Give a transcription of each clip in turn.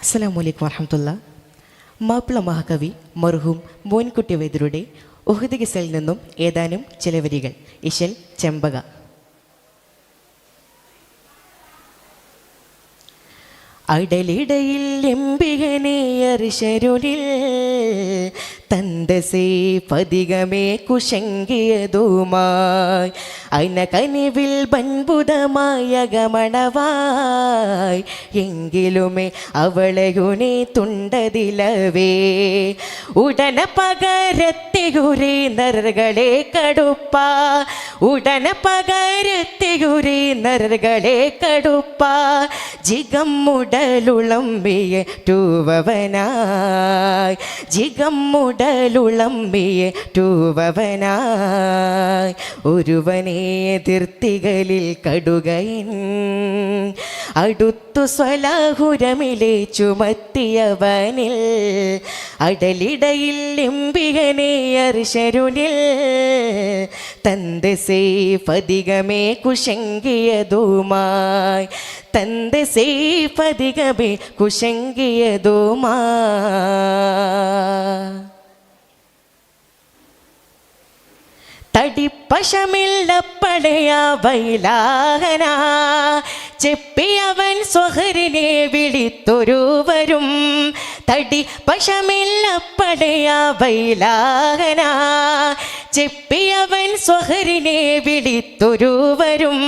അസ്സലാം വലൈക്കും വറഹമത്തുള്ള. മാപ്പിള മഹാകവി മർഹൂം മോൻകുട്ടി വൈദ്യരുടെ ഉഹദ് ഗസലിൽ നിന്നും ഏതാനും ചില വരികൾ ഇശൽ ചെമ്പക. അടലിടയിൽ എമ്പികനെ അർശരുളിൽ തന്തസേ പതികമേ കുശങ്കിയതുമായി. അന കനിവിൽ ബൻപുതമായ ഗമണവായി എങ്കിലുമേ അവളെയുനെ തുണ്ടതിലവേ. ഉടന പകരത്തികുരി നരകളെ കടുപ്പ. ഉടന പകരത്തികുരി നരകളെ കടുപ്പ. ജിഗം മുടലുളമ്പിയ ടൂവവനായി ജിഗം മുടലുളമ്പിയ ടൂവവനായി ഒരുവനെ എതിർത്തികളിൽ കടുകയിൻ. അടുത്തു സ്വലാഹുരമിലെ ചുമത്തിയവനിൽ. അടലിടയിൽ എമ്പികനെ അർശരുണിൽ തന്റെ സേഫധികമേ കുശങ്കിയതുമായി. തന്റെ സേഫധികമേ കുശങ്കിയതുമായി. തടിപ്പശമില്ലപ്പടയ വൈലാഹന. ചെപ്പിയവൻ സ്വഹരിനെ വിളിത്തൊരുവരും. തടി പശമില്ലപ്പടയ വൈലാഹന ചെപ്പിയവൻ സ്വഹരിനെ വിളിത്തൊരുവരും.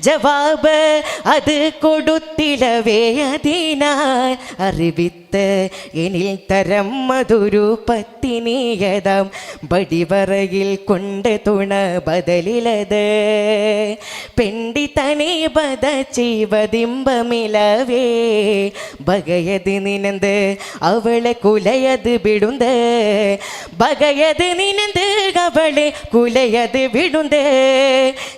ജവാബ് അത് കൊടുത്തിലവേ അതിനാൽ അറിവിത്ത് എനിൽ തരം മധുരു പത്തിനീയതം. വടിവറയിൽ കൊണ്ട് തുണ ബദലിലത്. പെണ്ടി തനി ബദ ചെയ്വതിമ്പമിലവേ ബകയതി നിനന്ത് അവളെ കുലയത് വിടുന്ത് ബകയത് നിനന്ത് അവളെ കുലയത് വിടുന്ത്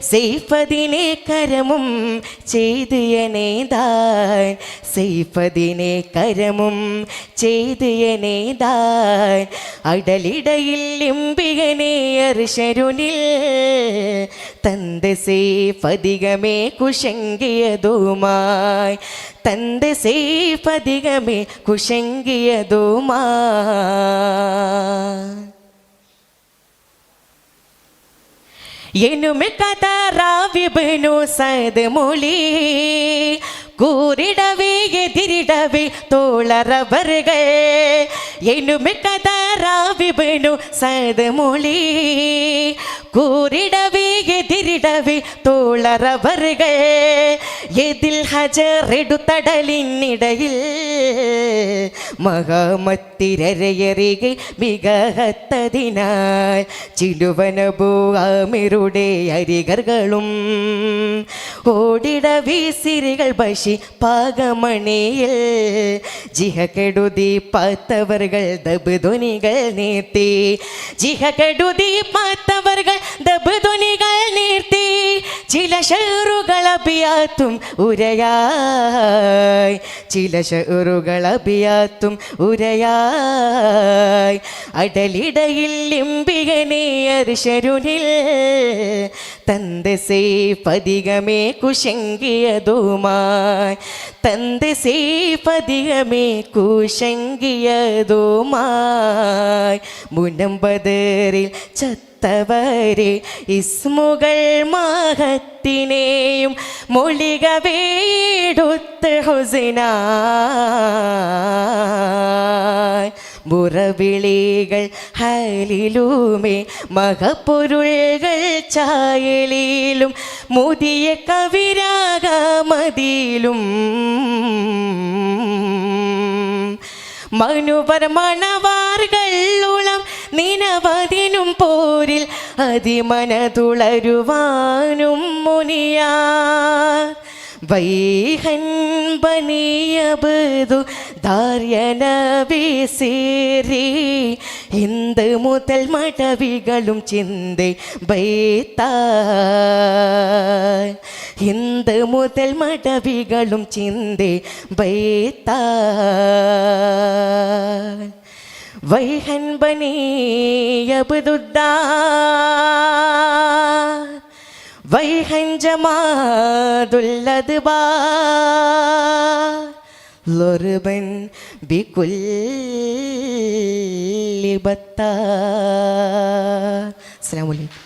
സെയ്ഫതിനെ കരമും ചെയ്ത് എനേതാൻ സെയ്ഫതിനെ കരമും ചെയ്ത് എനേതാൻ അടലിടയിൽ ഇമ്പികനെ അർഷരുനിൽ തന്റെ സേഫധികമേ കുശങ്കിയതുമായി. തന്റെ സേഫധികമേ കുശങ്കിയതുമായി எனும் கதராவிபனு சது மொழி கூறிடவே எதிரிடவே தோழரவர்கள் எனும் கதராவிபனு சது மொழி கூறிடவே எதிரிடவே தோழரவர்கள் എതിൽ ഹജറെടുത്തടലിനിടയിൽ മഹാമത്തിരരയറികെ മികത്തതിനാൽ ചിലുവനഭൂമിരുടെ അരികർകളും ഓടിട വീസിരികൾ ബഷി പാകമണിയിൽ ജിഹകെടുതി പാത്തവർകൾ ദബുധ്വനികൾ നീർത്തി. ജിഹകെടുതി പാത്തവർകൾ ദബുധ്വനികൾ നീർത്തി. ചില ഷെറുകൾ അഭിയാത്തും ഉരയായി. ചില ഷെറുകൾ അഭിയാത്തും ഉരയായി. അടലിടയിൽ ലിംബികനെ അർഷരുനിൽ തന്റെ പതികമേ കുശങ്കിയതുമായി. തന്റെ സേഫധികമേ കുശങ്കിയതുമായി മുനമ്പതറിൽ ചത്തവരെ ഇസ്മുകൾ മഹത്തിനെയും മൊഴിക വേടുത്ത് ഹുസിനായി മുറവിളികൾ ഹലിലുമേ മകപ്പൊരുൾകൾ ചായലിലും മുതിയ കവിരാഗമതിയിലും മനുപരമണവാർകളുളം നിനവതിനും പോരിൽ അതിമനതുളരുവാനും മുനിയാ വൈഹൻപനിയബതു ധാര്യനവിസേരി എന്ത് മുതൽ മടവികളും ചിന്ത ബൈത്താ എന്ത് മുതൽ മടവികളും ചിന്ത ബൈത്താ വൈഹൻപനിയബുദുദ്ദാ வைகஞ்சமாதுள்ளது பாருபன் பிகுல்லிபத்தா. அஸ்லாம் வலைக்கும்